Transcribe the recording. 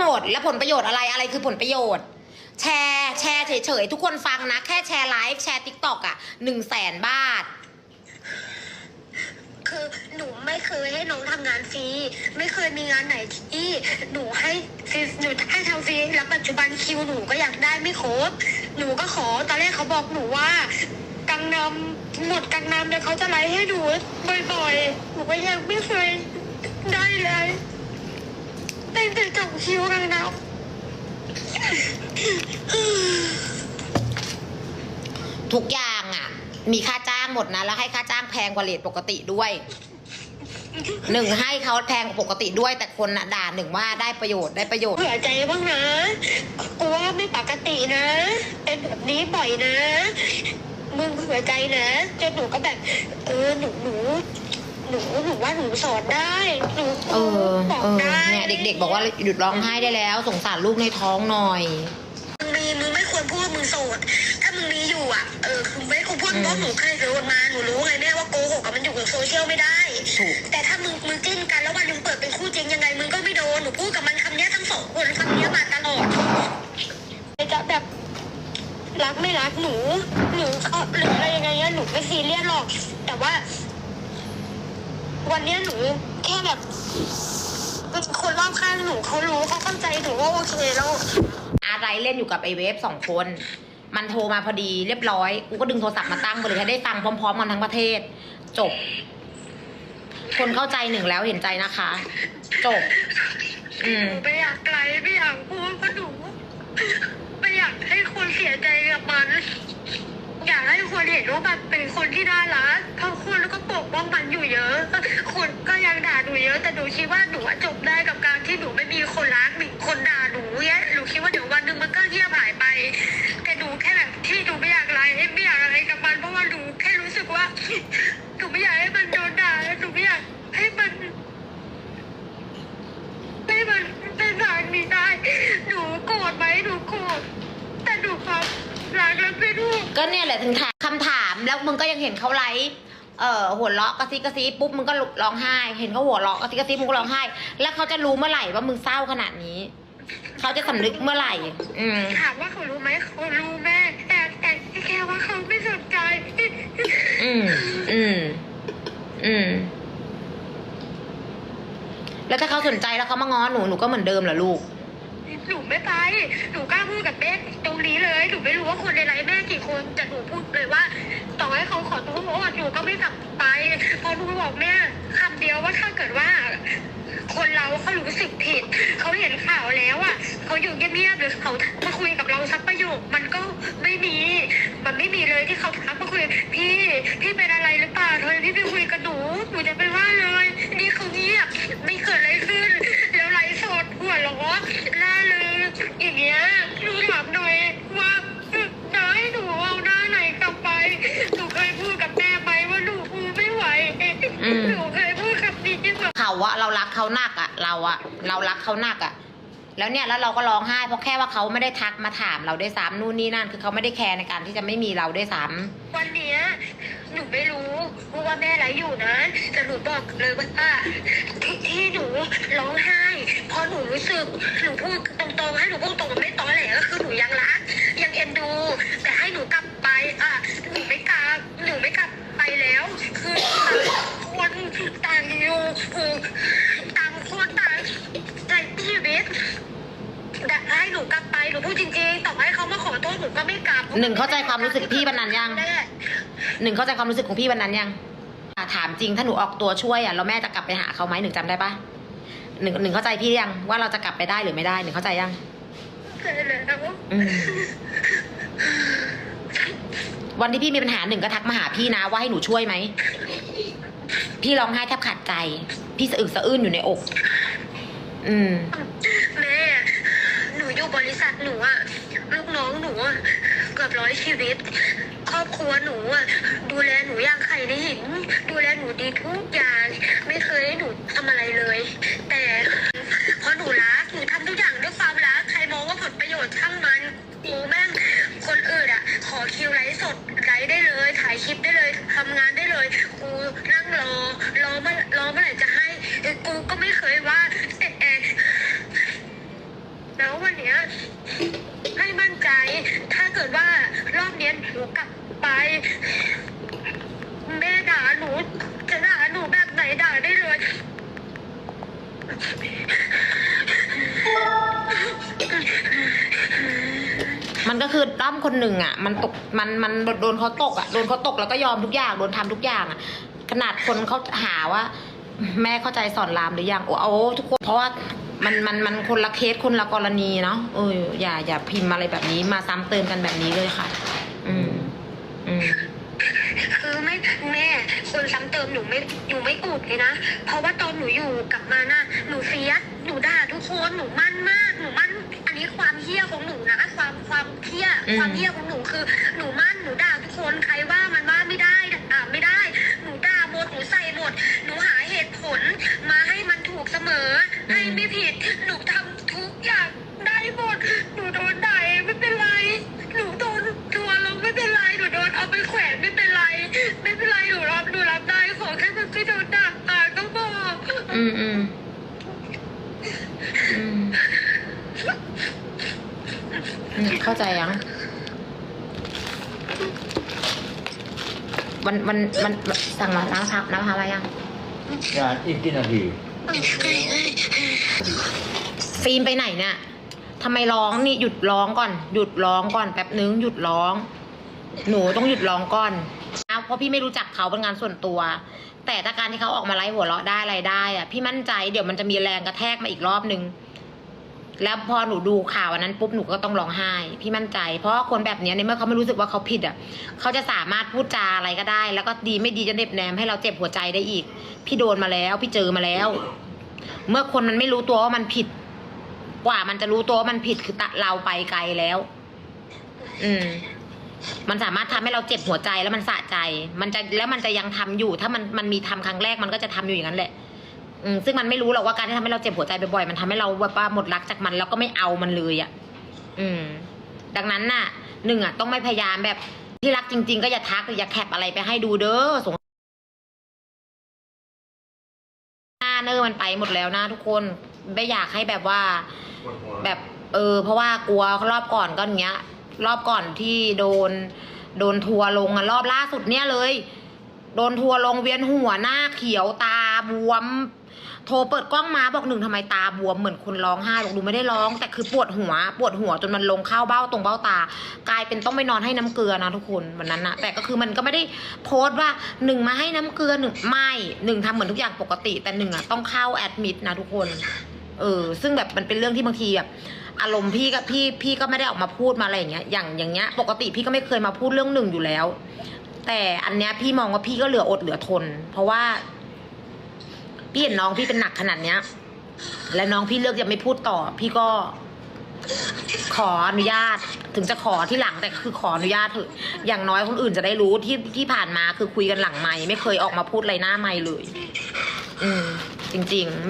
หมด แล้วผลประโยชน์อะไรอะไรคือผลประโยชน์ แชร์แชร์เฉยๆทุกคนฟังนะ แค่แชร์ไลฟ์แชร์ทิกตอกอะหนึ่งแสนบาท คือหนูไม่เคยให้น้องทำงานฟรีไม่เคยมีงานไหนที่หนูให้ฟรีหนูให้ทำฟรีแล้วปัจจุบันคิวหนูก็อยากได้ไม่ครบหนูก็ขอตอนแรกเขาบอกหนูว่า กังนำหมดกังนำเดี๋ยวเขาจะไลฟ์ให้ดูบ่อยๆหนูก็ยังไม่เคยได้เลย ตั้งแต่จบคิวกังนำทุกอย่างอะ มีค่าจ้างหมดนะ แล้วให้ค่าจ้างแพงกว่าเลทปกติด้วยหนึ่งให้เขาแพงกว่าปกติด้วย แต่คนน่ะด่าหนึ่งว่าได้ประโยชน์ได้ประโยชน์เผื่อใจบ้างนะกูว่าไม่ปกตินะ เป็นแบบนี้บ่อยนะ มึงเผื่อใจนะจนหนูก็แบบ เออหนูหนู หนูหนูว่าหนูสอนได้หนูเออ บอกเออ ได้เนี่ยเด็ก ๆ บอกว่าหยุดร้องไห้ได้แล้ว สงสารลูกในท้องหน่อย มึงมีมึงไม่ควรพูดว่ามึงโสด ถ้ามึงมีอยู่อะเออคือไม่ควรพูดอืมเพราะหนูเคยโดนมาหนูรู้ไงแม่ว่าโกหกกับมันอยู่กับโซเชียลไม่ได้ ถูก แต่ถ้ามึงมึงจิ้นกันแล้ววันหนึงเปิดเป็นคู่จริงยังไงมึงก็ไม่โดนหนูพูดกับมันคำเนี้ยทั้งสองคนคำเนี้ยมาตลอดจะแบบรักไม่รักหนูหนูเอ่อหรืออะไรยังไงอะหนูไม่ซีเรียสหรอก แต่ว่า วันเนี้ยหนูแค่แบบคนรอบข้างหนูเขารู้เขาเข้าใจหนูว่าโอเคแล้ว อะไรเล่นอยู่กับไอเวฟสองคน มันโทรมาพอดีเรียบร้อยกูก็ดึงโทรศัพท์มาตั้งไปเลยให้ได้ฟังพร้อมๆกันทั้งประเทศ จบ คนเข้าใจหนึ่งแล้วเห็นใจนะคะ จบ อืม หนูไม่อยากไกลไม่อยากพูดเพราะหนูไม่อยากให้คนเสียใจกับมัน อยากให้คนเห็นว่ามันเป็นคนที่น่ารัก อยู่เยอะ คนก็ยังด่าหนูเยอะ แต่หนูคิดว่าหนูจบได้กับการที่หนูไม่มีคนรักมีคนด่าหนูเนี้ยหนูคิดว่าเดี๋ยววันหนึ่งมันก็เงียบหายไป แต่หนูแค่แบบที่หนูไม่อยากไลฟ์ไม่อยากอะไรกับมันเพราะว่าหนูแค่รู้สึกว่าหนูไม่อยากให้มันโดนด่าแล้วหนูไม่อยากให้มันให้มันเป็นทางนี้ได้หนูโกรธไหมหนูโกรธแต่หนูความรักและเป็นลูกก็เนี่ยแหละถึงถามคำถามแล้วมึงก็ยังเห็นเขาไลฟ์ เอ่อหัวเราะกระซิบกระซิบปุ๊บมึงก็ร้องไห้ เห็นเขาหัวเราะกระซิบกระซิบมึงก็ร้องไห้ แล้วเขาจะรู้เมื่อไหร่ว่ามึงเศร้าขนาดนี้ เขาจะสำนึกเมื่อไหร่ อืม ถามว่าเขารู้ไหมเขารู้แม่แต่แต่แค่ว่าเขาไม่สนใจ อืม อืม อืม แล้วถ้าเขาสนใจแล้วเขามาง้อหนูหนูก็เหมือนเดิมเหรอลูก หนูไม่ไป หนูกล้าพูดกับแม่ตรงนี้เลย หนูไม่รู้ว่าคนในไลน์แม่กี่คน แต่หนูพูดเลยว่า ต่อให้เขาขอโทษอยู่ก็ไม่กลับไปเพราะหนูบอกแม่คำเดียวว่าถ้าเกิดว่า คนเราเขารู้สึกผิดเขาเห็นข่าวแล้วอะเขาอยู่เงียบๆหรือเขามาคุยกับเราสักประโยคมันก็ไม่มี มันไม่มีเลยที่เขาทักมาคุยพี่พี่เป็นอะไรหรือเปล่าทำไมพี่ไปคุยกับหนูหนูจะไปว่าเลยนี่คือ หนักอะเราอะเรารักเขาหนักอะแล้วเนี่ยแล้วเราก็ร้องไห้เพราะแค่ว่าเขาไม่ได้ทักมาถามเราได้วยซ้ำนู่นนี่นั่น คือเขาไม่ได้แคร์ในการที่จะไม่มีเราได้วยซ้ำวันเนี้ยหนูไม่รู้ว่าแม่ไรอยู่นะแต่หนูบอกเลยว่าที่ที่หนูร้องไห้เพราะหนูรู้สึกหนูพูดตรงๆให้หนูพูดตรงไม่ตอแหลก็คือหนูยังรัก ยังเอ็นดู แต่ให้หนูกลับไปอะหนูไม่กลับหนูไม่กลับไปแล้ว คือคนต่างอยู่ พูดจริงๆต่อให้เขามาขอโทษหนูก็ไม่กลับหนึ่งเข้าใจความรู้สึกพี่วันนั้นยังแม่หนึ่งเข้าใจความรู้สึกของพี่วันนั้นยังอะถามจริงถ้าหนูออกตัวช่วยอะแล้วแม่จะกลับไปหาเขาไหมหนึ่งจำได้ปะหนึ่งหนึ่งเข้าใจพี่ยังว่าเราจะกลับไปได้หรือไม่ได้หนึ่งเข้าใจยังเคยแล้วอืมวันที่พี่มีปัญหาหนึ่งก็ทักมาหาพี่นะว่าให้หนูช่วยไหม พี่ร้องไห้แทบขาดใจ พี่สะอึกสะอื้นอยู่ในอก อืม แม่หนูอยู่ บริษัทหนูอะลูกน้องหนูอะเกือบร้อยชีวิต ครอบครัวหนูอะดูแลหนูอย่างไข่ในหิน ดูแลหนูดีทุกอย่าง ไม่เคยให้หนูทำอะไรเลย แต่เพราะหนูรักหนูทำทุกอย่างด้วยความรักใครมองว่าผลประโยชน์ช่างมันกูแม่งคนอื่นอะขอคิวไลฟ์สดไลฟ์ได้เลยถ่ายคลิปได้ กิดว่ารอบเนี้ยหนูกลับไปแม่ด่าหนูจะด่าหนูแบบไหนด่าได้เลยมันก็คือด้อมคนหนึ่งอะ มันตกมันมันโดนเขาตกอะโดนเขาตกแล้วก็ยอมทุกอย่างโดนทำทุกอย่างอะ ขนาดคนเขาหาว่า แม่เข้าใจสอนรามหรือยังโอ้เอาทุกคนเพราะว่า มันมันมันคนละเคสคนละกรณีเนาะเอออย่าอย่าพิมพ์อะไรแบบนี้มาซ้ำเติมกันแบบนี้เลยค่ะ อืมอืมคือไม่แม่คนซ้ำเติมหนูไม่หนูไม่อุดเลยนะ เพราะว่าตอนหนูอยู่กลับมาน่ะหนูเฟียหนูด่าทุกคนหนูมั่นมากหนูมั่น อันนี้ความเฮี้ยของหนูนะความความเฮี้ยความเฮี้ยของหนูคือ หนูมั่นหนูด่าทุกคนใครว่า ผิด หนูทำทุกอย่างได้หมด หนูโดนด่าเองไม่เป็นไร หนูโดนทัวร์ลงไม่เป็นไร หนูโดนเอาไปแขวนไม่เป็นไร ไม่เป็นไร หนูรับ หนูรับได้ ขอแค่มันไม่โดนด่าตายก็พออืมอืมอืมอืมเข้าใจยัง วันวันวันสั่งมาล้างพักน้ำพักอะไรยัง งานอีกกี่นาที ฟิล์มไปไหนเนี่ยทำไมร้องนี่หยุดร้องก่อน หยุดร้องก่อนแป๊บนึงหยุดร้อง หนูต้องหยุดร้องก่อนนะเพราะพี่ไม่รู้จักเขาเป็นงานส่วนตัว แต่ถ้าการที่เขาออกมาไล่หัวเราะได้อะไรได้อะพี่มั่นใจเดี๋ยวมันจะมีแรงกระแทกมาอีกรอบนึง แล้วพอหนูดูข่าวอันนั้นปุ๊บหนูก็ต้องร้องไห้ พี่มั่นใจ เพราะคนแบบเนี้ยในเมื่อเขาไม่รู้สึกว่าเขาผิดอะเขาจะสามารถพูดจาอะไรก็ได้ แล้วก็ดีไม่ดีจะเน็บแนมให้เราเจ็บหัวใจได้อีก พี่โดนมาแล้ว พี่เจอมาแล้ว เมื่อคนมันไม่รู้ตัวว่ามันผิด กว่ามันจะรู้ตัวว่ามันผิดคือตะเราไปไกลแล้ว อืม มันสามารถทำให้เราเจ็บหัวใจแล้วมันสะใจ มันจะแล้วมันจะยังทำอยู่ ถ้ามันมันมีทำครั้งแรกมันก็จะทำอยู่อย่างนั้นแหละ อืมซึ่งมันไม่รู้หรอกว่าการที่ทำให้เราเจ็บหัวใจบ่อยๆมันทำให้เราแบบว่าหมดรักจากมันแล้วก็ไม่เอามันเลยอะ อืม ดังนั้นน่ะหนึ่งอะ ต้องไม่พยายามแบบที่รักจริง ๆ ก็อย่าทักหรืออย่าแคปอะไรไปให้ดูเด้อสงหน้าเนอร์มันไปหมดแล้วนะทุกคนไม่อยากให้แบบว่า แบบ เออ เพราะว่ากลัวรอบก่อนก็อย่างเงี้ย รอบก่อนที่โดน โดนทัวร์ลงอะรอบล่าสุดเนี่ยเลย โดนทัวร์ลงเวียนหัวหน้าเขียวตาบวม โทรเปิดกล้องมาบอกหนึ่งทำไมตาบวมเหมือนคนร้องไห้บอกดูไม่ได้ร้อง แต่คือปวดหัว ปวดหัวจนมันลงเข้าเบ้าตรงเบ้าตา กลายเป็นต้องไปนอนให้น้ำเกลือนะทุกคนวันนั้นนะแต่ก็คือมันก็ไม่ได้โพสต์ว่าหนึ่งมาให้น้ำเกลือหนึ่งไม่หนึ่งทำเหมือนทุกอย่างปกติ แต่หนึ่งอะต้องเข้าแอดมิดนะทุกคนเออซึ่งแบบมันเป็นเรื่องที่บางทีแบบอารมณ์พี่ก็พี่พี่ก็ไม่ได้ออกมาพูดมาอะไรอย่างเงี้ยอย่างอย่างเงี้ยปกติพี่ก็ไม่เคยมาพูดเรื่องหนึ่งอยู่แล้ว แต่อันเนี้ยพี่มองว่าพี่ก็เหลืออดเหลือทน เพราะว่า พี่เห็นน้องพี่เป็นหนักขนาดเนี้ย และน้องพี่เลือกจะไม่พูดต่อ พี่ก็ขออนุญาตถึงจะขอที่หลังแต่คือขออนุญาตเถอะอย่างน้อยคนอื่นจะได้รู้ที่ที่ผ่านมาคือคุยกันหลังไม่ไม่เคยออกมาพูดอะไรหน้าไม่เลย อืมจริง ๆ